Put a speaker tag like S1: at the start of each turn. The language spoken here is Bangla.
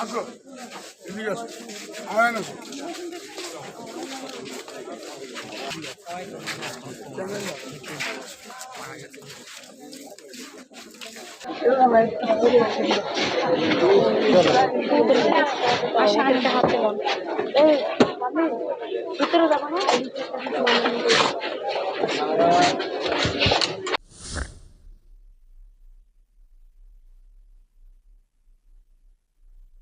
S1: আসো এদিকে
S2: ভিতরে যাব না